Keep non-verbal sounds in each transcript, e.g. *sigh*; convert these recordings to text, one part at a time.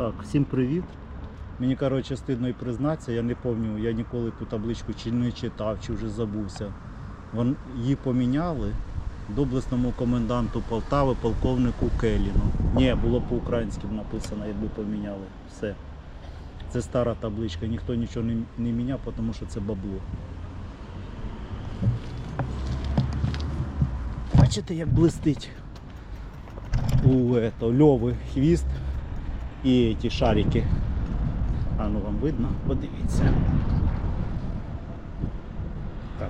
Так, всім привіт. Мені коротше стидно і признатися, я не пам'ятаю, я ніколи ту табличку чи не читав, чи вже забувся. Вон, її поміняли доблесному коменданту Полтави, полковнику Келіну. Ні, було по-українськи написано, якби поміняли. Все. Це стара табличка, ніхто нічого не, не міняв, тому що це бабло. Бачите, як блистить у ето, льови хвіст і ті шарики. А ну вам видно? Подивіться. Так.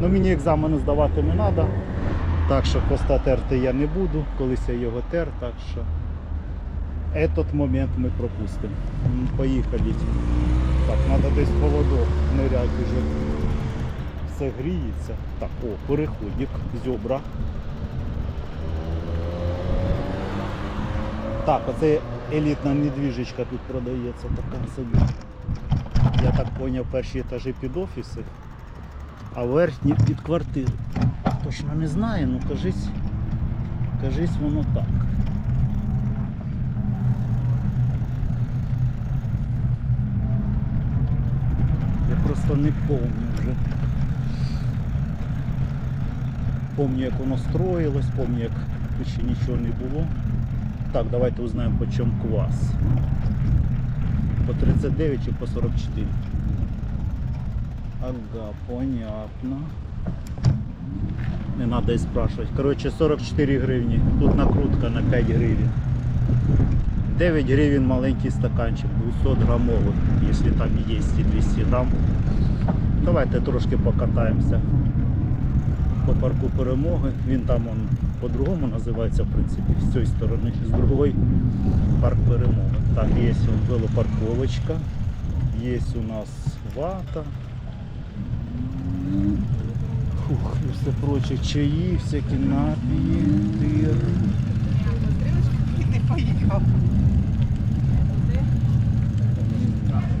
Ну мені екзамени здавати не треба. Так що поста терти я не буду, колись я його тер, так що этот момент ми пропустимо. Поїхали. Так, треба десь в холодок ниряти вже. Все гріється. Так, о, переходик, зьобра. Так, оце елітна недвіжечка тут продається така собі. Я так зрозумів, перші етажі під офіси, а верхні під квартири. Точно не знаю, ну кажись, кажись воно так. Я просто не помню вже. Помню, як воно строїлось, помню, як ще нічого не було. Так, давайте узнаємо по чому квас. По 39 чи по 44. Ага, понятно. Не треба і спрашивать. Коротше, 44 гривні. Тут накрутка на 5 гривень. 9 гривень маленький стаканчик, 200 грамовий, якщо там є і 200 грам. Давайте трошки покатаємося по парку перемоги. Він там он, по-другому називається, в принципі, з цієї сторони, з другої парк перемоги. Так, є велопарковочка, є у нас вата. Фух, і все проче, чаї, всякі напії, тир.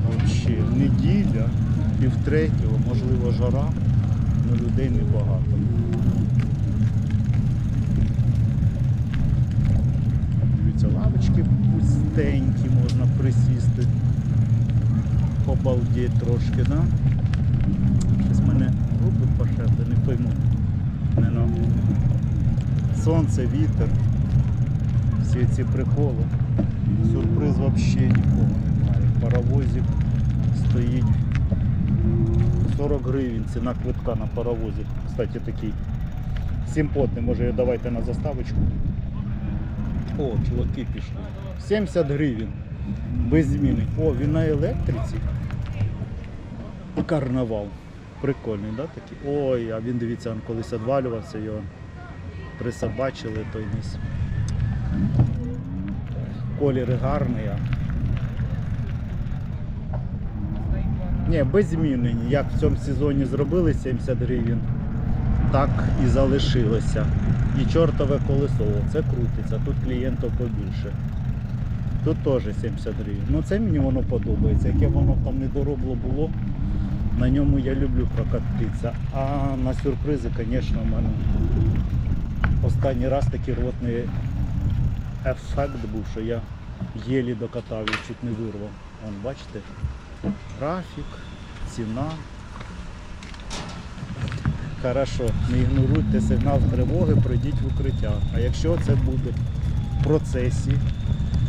Вообще, неділя, півтретього, можливо, жара, але людей небагато. Дивіться, лавочки пустенькі, можна присісти. Побалдіть трошки, да? Щось мене руки пошепли, не пойму. Не на... Сонце, вітер, всі ці приколи. Сюрприз взагалі нікого немає. Паровозик стоїть 40 гривень, ціна квитка на паровозик. Кстати, такий симпотний, може давайте на заставочку. О, чуваки пішли. 70 гривень. Без зміни. О, він на електриці. Карнавал. Прикольний, да, такий? Ой, а він дивіться, він колись відвалювався, його присобачили той низ. Колір гарний. Ні, без зміни. Як в цьому сезоні зробили 70 гривень, так і залишилося. І чортове колесо, це крутиться, тут клієнтів побільше. Тут теж 70 гривень. Ну це мені воно подобається. Яке воно там недоробло було, на ньому я люблю прокатитися. А на сюрпризи, звісно, в мене останній раз такий ротний ефект був, що я єлі докатав і чуть не вирвав. Вон, бачите? Графік, ціна. Хорошо, не ігноруйте сигнал тривоги, пройдіть в укриття. А якщо це буде в процесі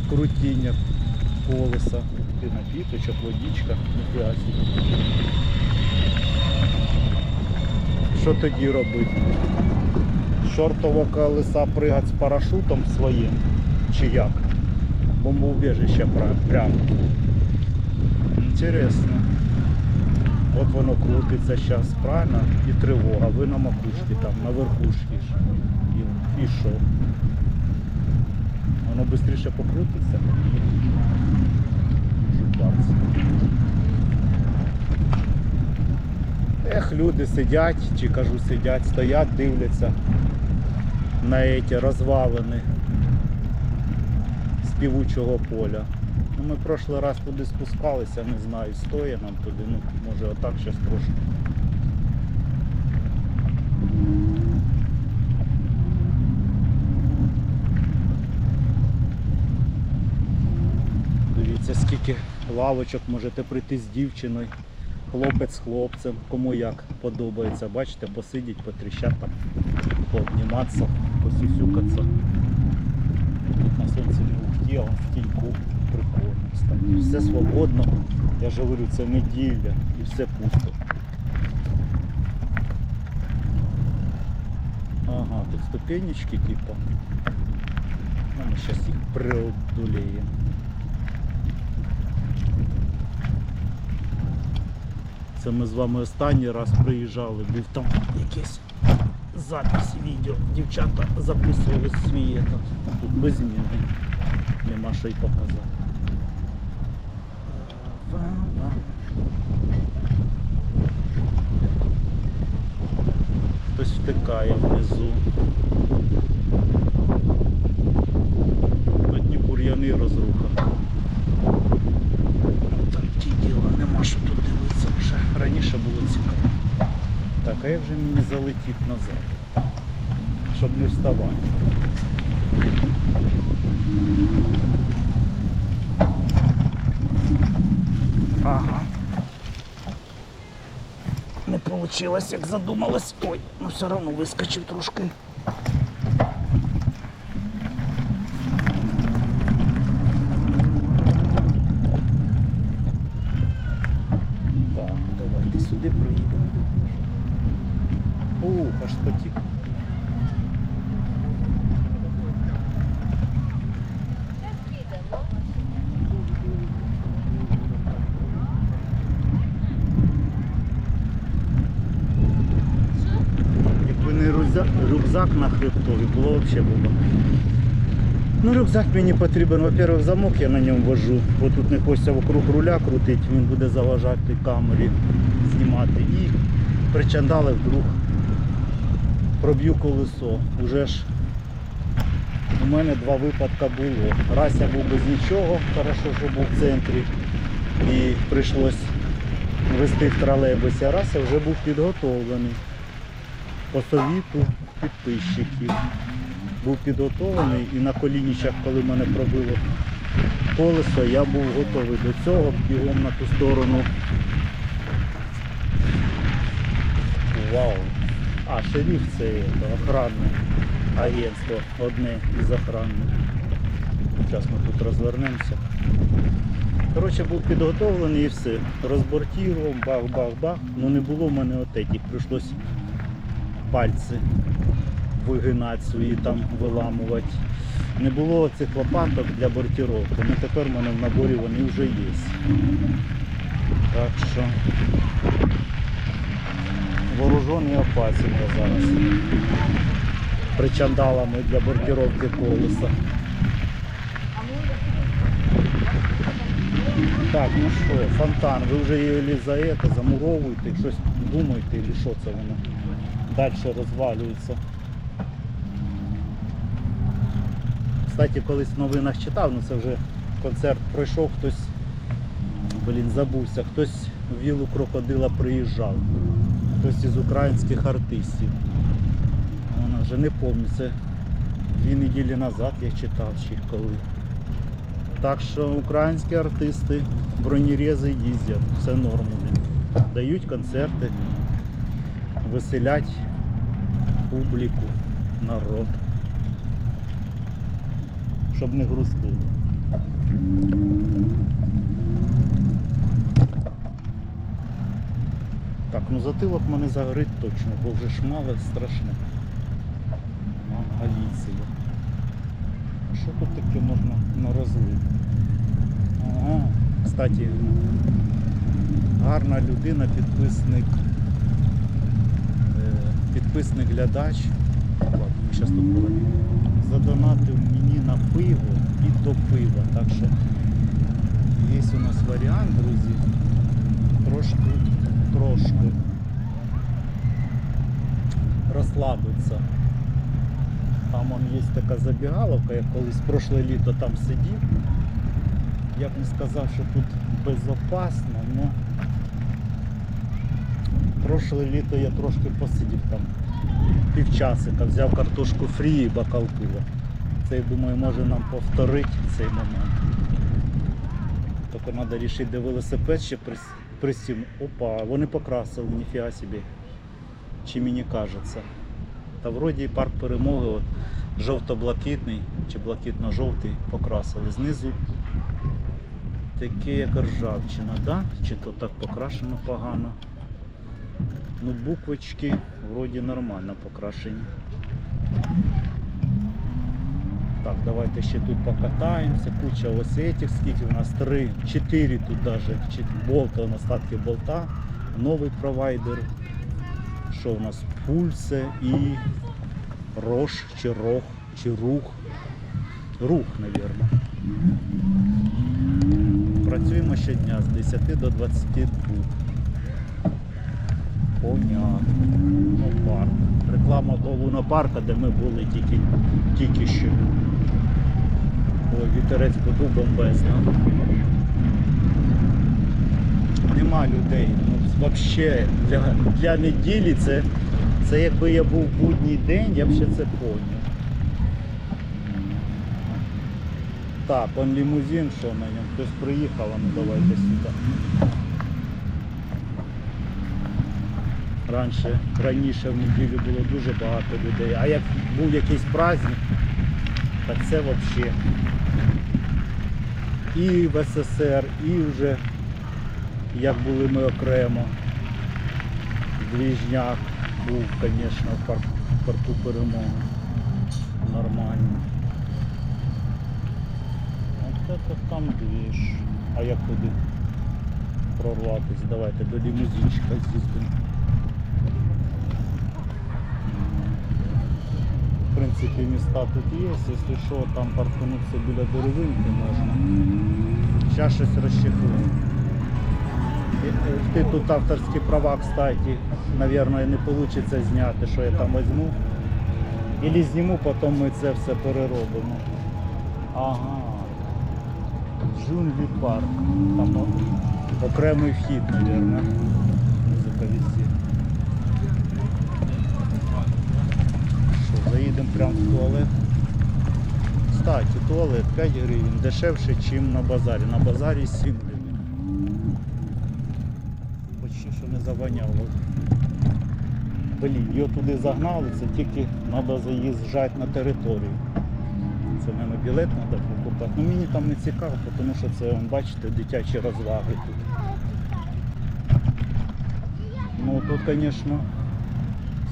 крутіння колеса, ти напіточок, водичка, собі. Що тоді робити? З Чортового колеса пригати з парашутом своїм чи як? Бомбоубіжище прямо. Інтересно. От воно крутиться зараз, правильно? І тривога. Ви на макушці там, на верхушці. І, і що? Воно швидше покрутиться. Ех, люди сидять, чи кажу сидять, стоять, дивляться на ці розвалини співучого поля. Ну, ми прошлий раз туди спускалися, не знаю, стоїть нам туди, ну може отак зараз трошки. Дивіться, скільки лавочок можете прийти з дівчиною, хлопець з хлопцем, кому як подобається. Бачите, посидіть, потріщати там, пообніматися, посюсюкатися. Тут на сонці не ухті, а в тіньку прикольно. кстати. Все свободно. Я ж говорю, це неділя і все пусто. Ага, тут ступенечки типа. Ну, ми зараз їх преодолеємо. Це ми з вами останній раз приїжджали, був там якийсь запис відео. Дівчата записували свій этот. Тут безмінний. Нема що й показати. Хтось втикає внизу. Одні бур'яни розруха. Так ті діла, нема що тут дивитися вже. Раніше було цікаво. Так, а як же мені залетіти назад? Щоб не вставати. Ага. Не вийшло, як задумалось. Ой, ну все одно вискочив трошки. Так, давайте сюди приїдемо. Ух, аж потік. Якби не рюкзак, рюкзак на хребтові, було взагалі було. Ну, рюкзак мені потрібен, во-первых, замок я на ньому вожу, бо тут не хочеться вокруг руля крутити, він буде заважати камері знімати. І причандали вдруг. Проб'ю колесо. Уже ж у мене два випадки було. Раз я був без нічого, хорошо, що був в центрі, і прийшлось вести в тролейбусі, а раз я вже був підготовлений по совіту підписчиків. Був підготовлений і на колінічах, коли мене пробило колесо, я був готовий до цього, бігом на ту сторону. Вау! А, шериф це охранне агентство, одне із охранних. Зараз ми тут розвернемося. Коротше, був підготовлений і все. Розбортував, бах-бах-бах. Ну не було в мене отетів, прийшлось пальці вигинати свої там виламувати. Не було цих лопаток для бортировки. Ну тепер в мене в наборі вони вже є. Так що вооружений опасен я зараз. Причандалами для бортировки колеса. Так, ну що, фонтан, ви вже її за це замуровуєте, щось думаєте, чи що це воно далі розвалюється. Кстати, колись в новинах читав, ну це вже концерт пройшов, хтось, блін, забувся, хтось в вілу крокодила приїжджав, хтось із українських артистів. Вона вже не пам'ятаю, дві неділі назад я читав чи коли. Так що українські артисти, бронерези їздять, все норм. Дають концерти, веселять публіку, народ. Щоб не грустили. Так, ну затилок мене загорить точно, бо вже шмале страшне. Галіція. Що тут таке можна на розлив? Ага, кстати, гарна людина, підписник, підписник глядач. Задонатив мені на пиво і до пива. Так що є у нас варіант, друзі. Трошки, трошки розслабитися. Там он є така забігаловка, я колись прошле літо там сидів. Я б не сказав, що тут безопасно, але прошле літо я трошки посидів там півчасика, взяв картошку фрі і бокал пива. Це я думаю може нам повторити цей момент. Тільки треба вирішити, де велосипед ще прис- пристібнути. Опа, вони покрасили, ніфіга собі. Чи мені кажеться. Та вроді парк перемоги, от, жовто-блакитний чи блакитно-жовтий покрасили. Знизу таке як ржавчина, да? чи то так покрашено погано. Ну, буквочки вроді нормально покрашені. Так, давайте ще тут покатаємося. Куча ось этих, скільки у нас три, чотири тут даже болта, у нас остатки болта, новий провайдер. Що у нас? Пульсе і Рош чи Рох, чи Рух. Рух, мабуть. Працюємо щодня з 10 до 22. Понятно. Ну, парк. Реклама до лунопарка, де ми були тільки, тільки що. Вітерець подув бомбезно. Нема людей. Ну, взагалі, для, для неділі це, це якби я був будній день, я б ще це поняв. Так, он лимузин, що на ньому? Хтось приїхав, ну давайте сюди. Раніше, раніше в неділю було дуже багато людей. А як був якийсь праздник, так це взагалі. І в СССР, і вже як були ми окремо. Двіжняк був, звісно, в парку, перемоги. Нормально. От це там двіж. А як туди прорватися? Давайте до лімузинчика з'їздимо. В принципі, міста тут є, якщо що, там парканутися біля деревинки можна. Зараз щось розчехлимо. Ти тут авторські права, кстати, наверное, не вийде зняти, що я там візьму. Ілі зніму, потім ми це все переробимо. Ага. Джунглі парк. Там окремий вхід, мабуть. Музика. Що, заїдемо прямо в туалет. Кстати, туалет 5 гривень, дешевше, ніж на базарі. На базарі 7 гривень. Почти що не завоняло. Блін, його туди загнали, це тільки треба заїжджати на територію. Це мене білет треба покупати. Ну мені там не цікаво, тому що це, бачите, дитячі розваги тут. Ну тут, звісно,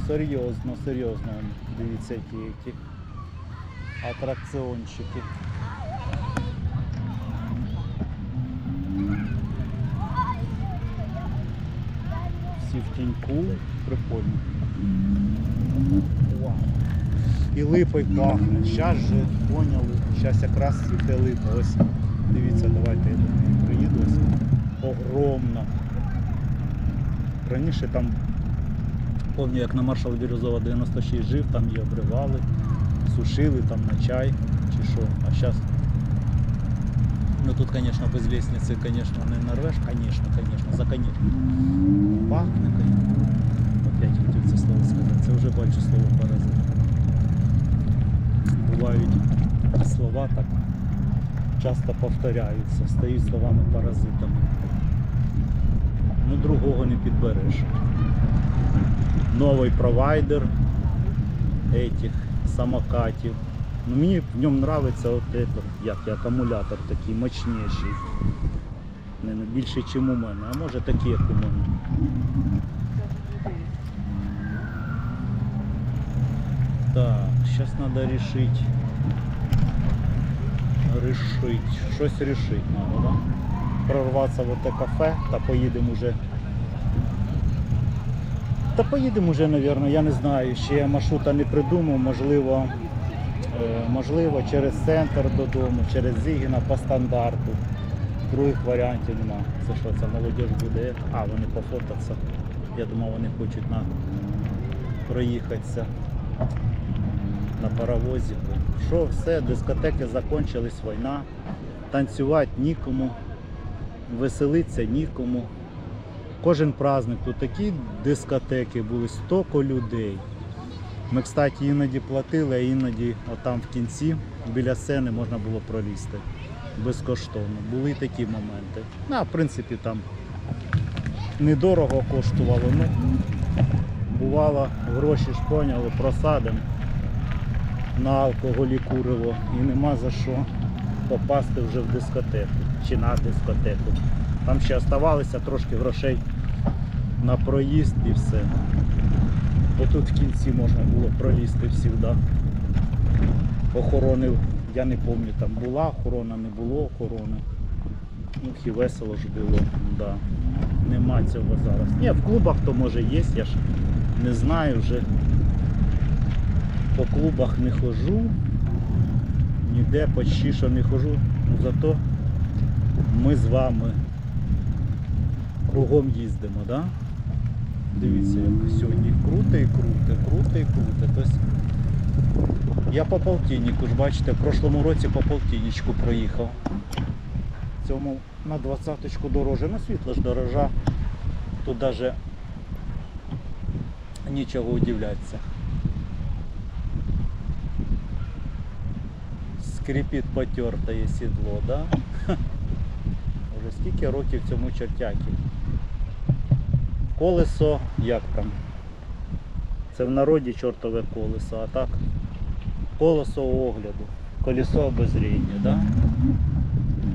серйозно, серйозно. Дивіться, які, які атракціончики. Всі в тіньку, прикольно. Вау. І липой пахне. Зараз же поняли. Зараз якраз цвіте липа. Ось дивіться, давайте я приїду. Ось огромна. Раніше там, пам'ятаю, як на маршал Бірюзова 96 жив, там її обривали, сушили там на чай чи що. А зараз Ну тут, конечно, без лестницы, конечно, не нарвеш, конечно, конечно, за конечно. Пахне, конечно. Опять хотів це слово сказати. Це вже бачу слово паразит. Бувають слова так часто повторяються, стають словами паразитами. Ну другого не підбереш. Новий провайдер этих самокатів. Ну, мені в ньому подобається от этот, як акумулятор такий мощніший. Не, не більше, ніж у мене, а може такий, як у мене. Так, зараз треба рішити. Рішить. Щось рішити треба, да? Прорватися в те кафе та поїдемо вже. Та поїдемо вже, мабуть, я не знаю. Ще я маршрута не придумав, можливо. Е, Можливо, через центр додому, через Зігіна по стандарту. Других варіантів нема. Це що, це молодіж буде? А, вони пофотаться. Я думав, вони хочуть на проїхатися на паровозику. Що, все, дискотеки закончились, війна. Танцювати нікому, веселитися нікому. Кожен праздник тут такі дискотеки були, стільки людей. Ми, кстати, іноді платили, а іноді отам в кінці біля сцени можна було пролізти. безкоштовно. Були такі моменти. Ну, а в принципі там недорого коштувало. Ну, бувало, гроші ж поняли, просадимо на алкоголі курило і нема за що попасти вже в дискотеку чи на дискотеку. Там ще оставалося трошки грошей на проїзд і все. Бо тут в кінці можна було пролізти завжди. Охорони, я не пам'ятаю, там була охорона, не було охорони. Ну, і весело ж було, да. Нема цього зараз. Ні, в клубах то може є, я ж не знаю вже. По клубах не хожу, ніде почти що не хожу, ну зато ми з вами кругом їздимо, да? Дивіться, як сьогодні круто і круто, круто і круто. Тобто я по полтиннику ж бачите, в прошлому році по полтинничку проїхав. Цьому на двадцяточку дороже, на світло ж дорожа. Тут навіть нічого удивлятися. Скрипить потертое сідло, да? *laughs* Уже скільки років цьому чертяки. Колесо, як там? Це в народі чортове колесо, а так колесо огляду, колесо обозріння, да?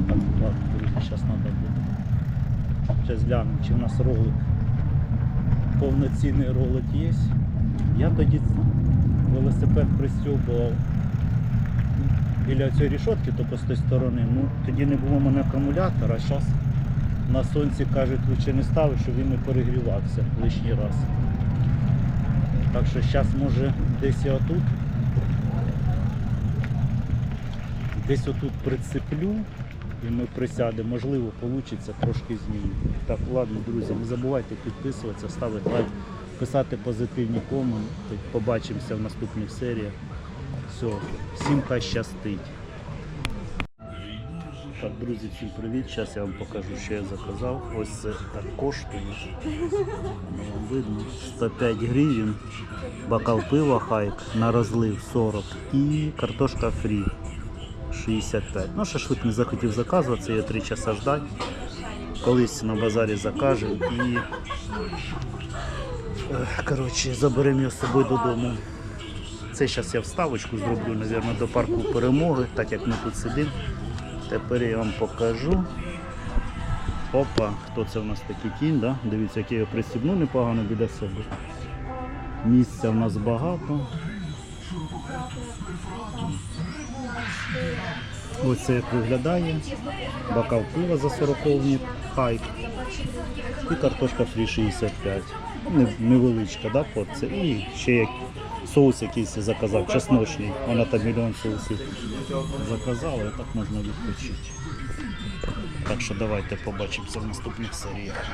Так, друзі, зараз треба буде. Зараз глянемо, чи в нас ролик. Повноцінний ролик є. Я тоді велосипед пристьобував біля цієї рішотки, тільки з тієї сторони. Ну, тоді не було в мене акумулятора, а зараз на сонці кажуть, лучше не ставити, щоб він не перегрівався лишній раз. Так що зараз може десь я отут. Десь отут прицеплю і ми присядемо. Можливо, вийде трошки змінити. Так, ладно, друзі, не забувайте підписуватися, ставити лайк, писати позитивні коменти. Побачимося в наступних серіях. Все, всім хай щастить. Так, друзі, всім привіт. Зараз я вам покажу, що я заказав. Ось це так коштує. Вам видно. 105 гривень. Бокал пива хайк на розлив 40 і картошка фрі 65. Ну, шашлик не захотів заказувати, це я 3 часа ждать. Колись на базарі закажу і е, коротше, заберемо його з собою додому. Це зараз я вставочку зроблю, мабуть, до парку перемоги, так як ми тут сидимо. Тепер я вам покажу. Опа, хто це у нас такий кінь, да? дивіться, який я пристібну непогано біля себе. Місця в нас багато. Ось це як виглядає. Бокал пива за 40 хайк. І картошка фрі 65. Невеличка, да, порція. І ще як соус якийсь заказав, чесночний. Вона там мільйон соусів заказала, і так можна відпочити. Так що давайте побачимося в наступних серіях.